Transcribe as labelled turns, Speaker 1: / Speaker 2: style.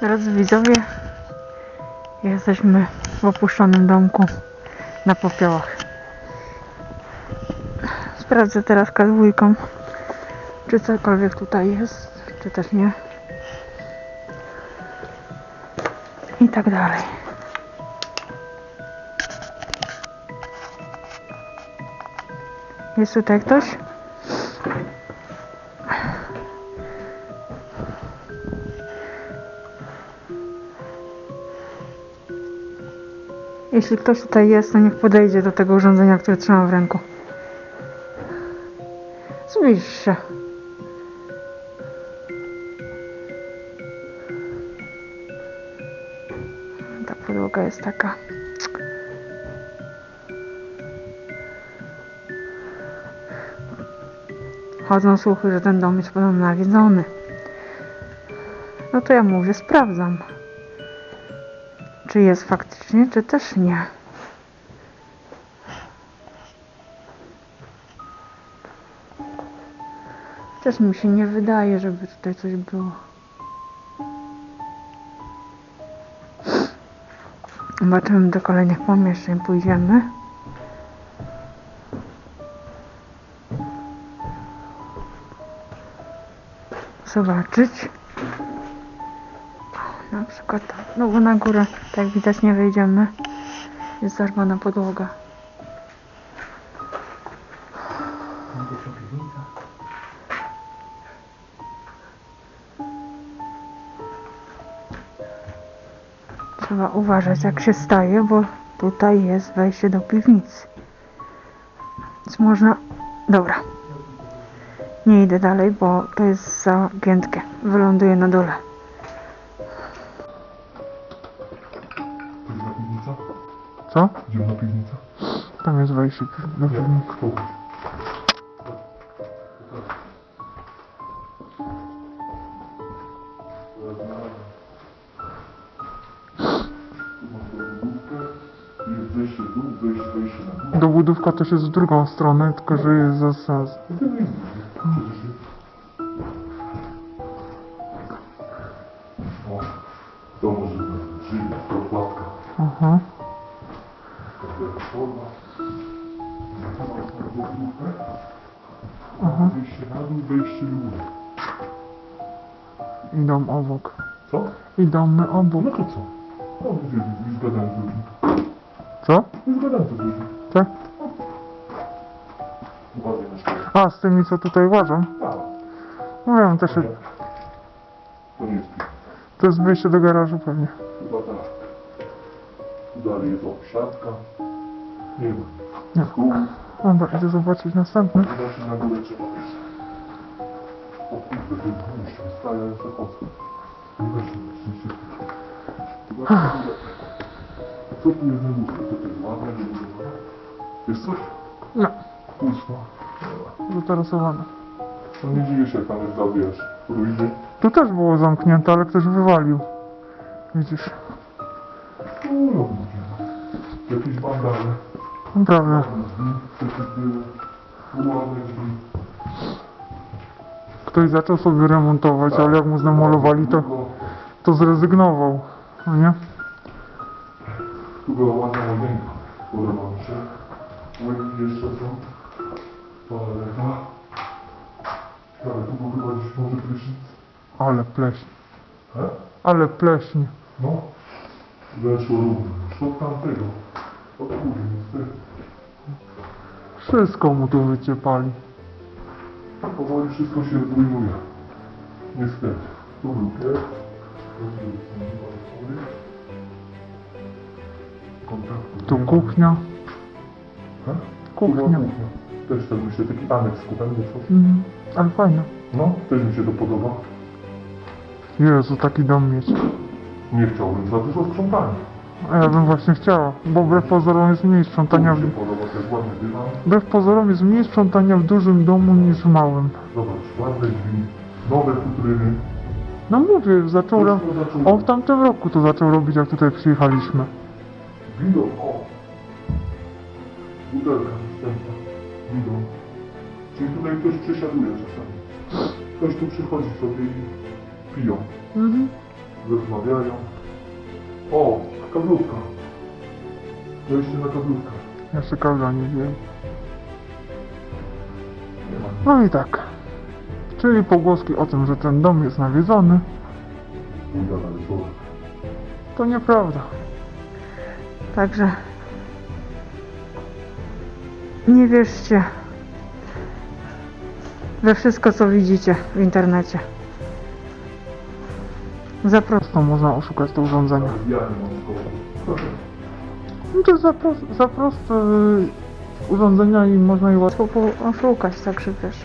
Speaker 1: Drodzy widzowie, jesteśmy w opuszczonym domku na popiołach. Sprawdzę teraz kadłubką, czy cokolwiek tutaj jest, czy też nie. I tak dalej. Jest tutaj ktoś? Jeśli ktoś tutaj jest, to niech podejdzie do tego urządzenia, które trzymam w ręku. Zbliż się. Ta podłoga jest taka. Chodzą słuchy, że ten dom jest podobno nawiedzony. No to ja mówię, sprawdzam czy jest faktycznie, czy też nie. Też mi się nie wydaje, żeby tutaj coś było. Zobaczymy do kolejnych pomieszczeń, pójdziemy. Zobaczyć. Na przykład tak. No bo na górę, tak widać, nie wejdziemy. Jest zarwana podłoga. Trzeba uważać jak się staje, bo tutaj jest wejście do piwnicy. Więc można... Dobra. Nie idę dalej, bo to jest zagiętkie. Wyląduję na dole. Co?
Speaker 2: Zimna piwnica?
Speaker 1: Tam jest wejście do
Speaker 2: na górę.
Speaker 1: Dobudówka też jest w drugą stronę, tylko że jest za sens.
Speaker 2: Dobudówkę.
Speaker 1: Aha.
Speaker 2: Wejście na dół, wejście w górę.
Speaker 1: Idą obok.
Speaker 2: Co?
Speaker 1: Idą obok.
Speaker 2: No to co? No, mówię, nie zgadałem z ludźmi.
Speaker 1: Co?
Speaker 2: Nie zgadałem z ludźmi.
Speaker 1: Tak?
Speaker 2: Uważaj na szkołę.
Speaker 1: A, z tymi co tutaj łażą?
Speaker 2: Tak.
Speaker 1: Mówiłem też, że
Speaker 2: To nie jest
Speaker 1: to jest wyjście do garażu pewnie.
Speaker 2: Chyba tak. Dalej jest obsiadka. Nie ma.
Speaker 1: Nie. Dobra, idę zobaczyć następny.
Speaker 2: Się na górę trzeba wejść. O kurde, muszę wstaję, ale sobie chodzę. Nie szczęście. Chyba tu lepiej. Co tu jest na górze? Co to jest ładne, wybudowane? Jest coś?
Speaker 1: No,
Speaker 2: Pusto.
Speaker 1: zatarasowane.
Speaker 2: No nie dziwię się, jak tam jest za, wiesz, ruiny.
Speaker 1: Tu też było zamknięte, ale ktoś wywalił. Widzisz?
Speaker 2: No, no. Jakieś bandale. Drzwi.
Speaker 1: Ktoś zaczął sobie remontować, ale jak mu zamalowali, to, to zrezygnował. No nie?
Speaker 2: Tu była ładna łazienka po remoncie. Łyki jeszcze są. Toaleta. Ale tu był chyba gdzieś może prysznic.
Speaker 1: Ale pleśń.
Speaker 2: He?
Speaker 1: Ale pleśń.
Speaker 2: No. Weszło równo. Co tamtego?
Speaker 1: Wszystko mu tu wyciepali.
Speaker 2: Powoli wszystko się zrujnuje. Niestety. Tu był pies. Tu
Speaker 1: kuchnia. Kuchnia.
Speaker 2: kuchnia. Też tak myślę, taki aneks kuchenny coś.
Speaker 1: Mhm. Ale fajna.
Speaker 2: No, też mi się to podoba.
Speaker 1: Jezu, taki dom mieć.
Speaker 2: Nie chciałbym za dużo sprzątania.
Speaker 1: A ja bym właśnie chciała, bo wbrew pozorom jest mniej sprzątania w...
Speaker 2: się podoba, to jest ładny dywan.
Speaker 1: Wbrew pozorom jest mniej sprzątania w dużym domu niż w małym.
Speaker 2: Zobacz, ładne drzwi, nowe futryny.
Speaker 1: No mówię, zaczął...
Speaker 2: Wszystko zaczął-
Speaker 1: On w tamtym roku to zaczął robić, jak tutaj przyjechaliśmy.
Speaker 2: Widok, o! Butelka następna. Widok. Czyli tutaj ktoś przesiaduje czasami. Ktoś tu przychodzi sobie i piją.
Speaker 1: Mhm.
Speaker 2: rozmawiają. O, kablówka. Wejście na kablówkę.
Speaker 3: Jeszcze kabla nie wiem. No i tak. Czyli pogłoski o tym, że ten dom jest nawiedzony, to nieprawda.
Speaker 1: Także nie wierzcie we wszystko, co widzicie w internecie. Zapraszam.
Speaker 3: To można oszukać
Speaker 2: mam szkoły.
Speaker 3: No to za, pros- za proste y, urządzenia i można je łatwo...
Speaker 1: Oszukać, także wiesz.